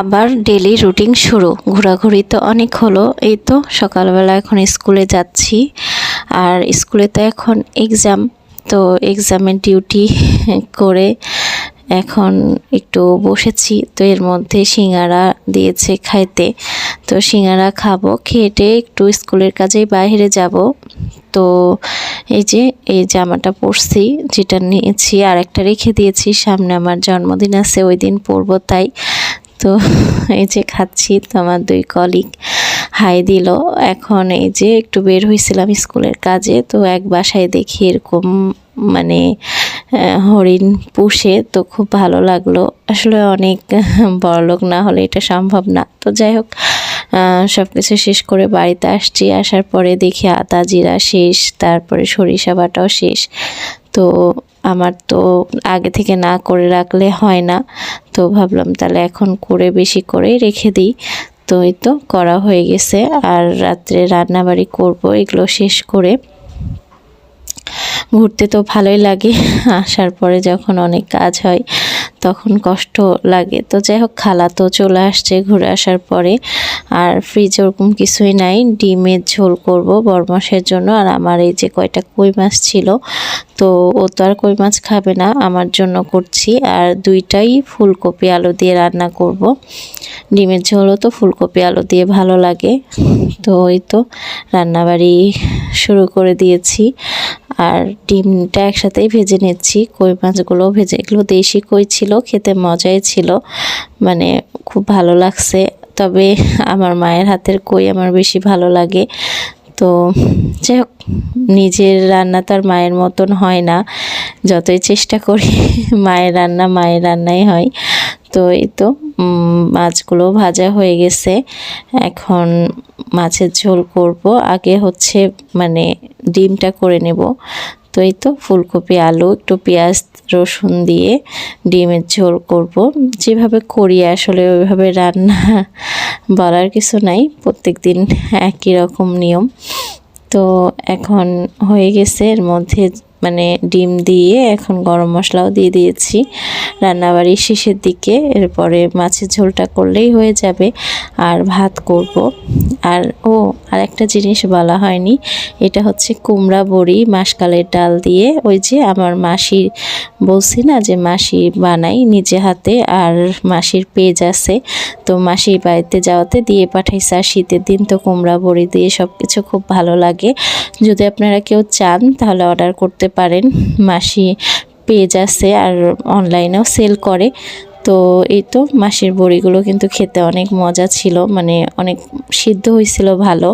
আবার daily routine শুরু। ঘোরাঘুরি তো অনেক হলো। এই তো সকালবেলা এখন স্কুলে যাচ্ছি। আর স্কুলে তো এখন এক্সাম তো এক্সামের ডিউটি করে এখন একটু বসেছি। তো এর মধ্যে সিঙ্গারা দিয়েছে খাইতে। তো সিঙ্গারা খাব, খেটে একটু স্কুলের কাজেই বাইরে যাব। তো এই যে, এই জামাটা পরছি, যেটা নিয়েছি আর একটা রেখে দিয়েছি। সামনে আমার জন্মদিন আছে, ওই দিন পরবো তাই। তো এই যে খাচ্ছি তো আমার দুই কলিগ হাই দিল। এখন এই যে একটু বের হয়েছিলাম স্কুলের কাজে, তো এক বাসায় দেখি এরকম মানে হরিণ পুষে তো খুব ভালো লাগল। আসলে অনেক বড়লোক না হলে এটা সম্ভব না। তো যাই হোক সব কিছু শেষ করে বাড়িতে আসছি। আসার পরে দেখি আদা জিরা শেষ, তারপরে সরিষা বাটাও শেষ। তো আমার তো আগে থেকে না করে রাখলে হয় না। তো ভাবলাম তাহলে এখন করে বেশি করে রেখে দিই। তো এই তো করা হয়ে গেছে। আর রাত্রে রান্নাবাড়ি করব, এগুলো শেষ করে। ঘুরতে তো ভালোই লাগে। আসার পরে যখন অনেক কাজ হয় তখন কষ্ট লাগে। তো যাই হোক খালা তো চলে আসছে ঘুরে আসার পরে। আর ফ্রিজে ওরকম কিছুই নাই। ডিমের ঝোল করব বরমাসের জন্য। আর আমার এই যে কয়টা কই মাছ ছিল, তো ও তো আর কই মাছ খাবে না। আমার জন্য করছি। আর দুইটাই ফুলকপি আলু দিয়ে রান্না করব। ডিমের ঝোলও তো ফুলকপি আলু দিয়ে ভালো লাগে। তো ওই তো রান্নাবাড়ি শুরু করে দিয়েছি। আর ডিমটা একসাথেই ভেজে নিচ্ছি। কই মাছগুলো ভেজে, এগুলো দেশি কই ছিল খেতে মজাই ছিল। মানে খুব ভালো লাগছে। তবে আমার মায়ের হাতের কই আমার বেশি ভালো লাগে। তো যাই হোক, নিজের রান্না তো আর মায়ের মতন হয় না। যতই চেষ্টা করি, মায়ের রান্না মায়ের রান্নাই হয়। তো এই তো মাছগুলো ভাজা হয়ে গেছে। এখন মাছের ঝোল করব। আগে হচ্ছে মানে ডিমটা করে নেব। তো এই তো ফুলকপি, আলু, একটু পেঁয়াজ, রসুন দিয়ে ডিমের ঝোল করব। যেভাবে করি আসলে ওইভাবে রান্না বলার কিছু নাই। প্রত্যেক দিন একই রকম নিয়ম। তো এখন হয়ে গেছে, এর মধ্যে মানে ডিম দিয়ে এখন গরম মশলাও দিয়ে দিয়েছি। রান্নাবাড়ির শেষের দিকে, এরপরে মাছের ঝোলটা করলেই হয়ে যাবে। আর ভাত করব। আর ও আর একটা জিনিস বলা হয়নি, এটা হচ্ছে কুমড়া বড়ি মাসকালের ডাল দিয়ে। ওই যে আমার মাসি, বলছি না যে মাসি বানাই নিজে হাতে আর মাসির পেজ আছে। তো মাসির বাড়িতে যাওয়াতে দিয়ে পাঠাইছে, আর শীতের দিন তো কুমড়া বড়ি দিয়ে সব কিছু খুব ভালো লাগে। যদি আপনারা কেউ চান তাহলে অর্ডার করতে পারেন। মাসি পেজ আছে আর অনলাইনেও সেল করে। তো এই তো মাসির বড়িগুলো কিন্তু খেতে অনেক মজা ছিল মানে অনেক সিদ্ধ হয়েছিল ভালো।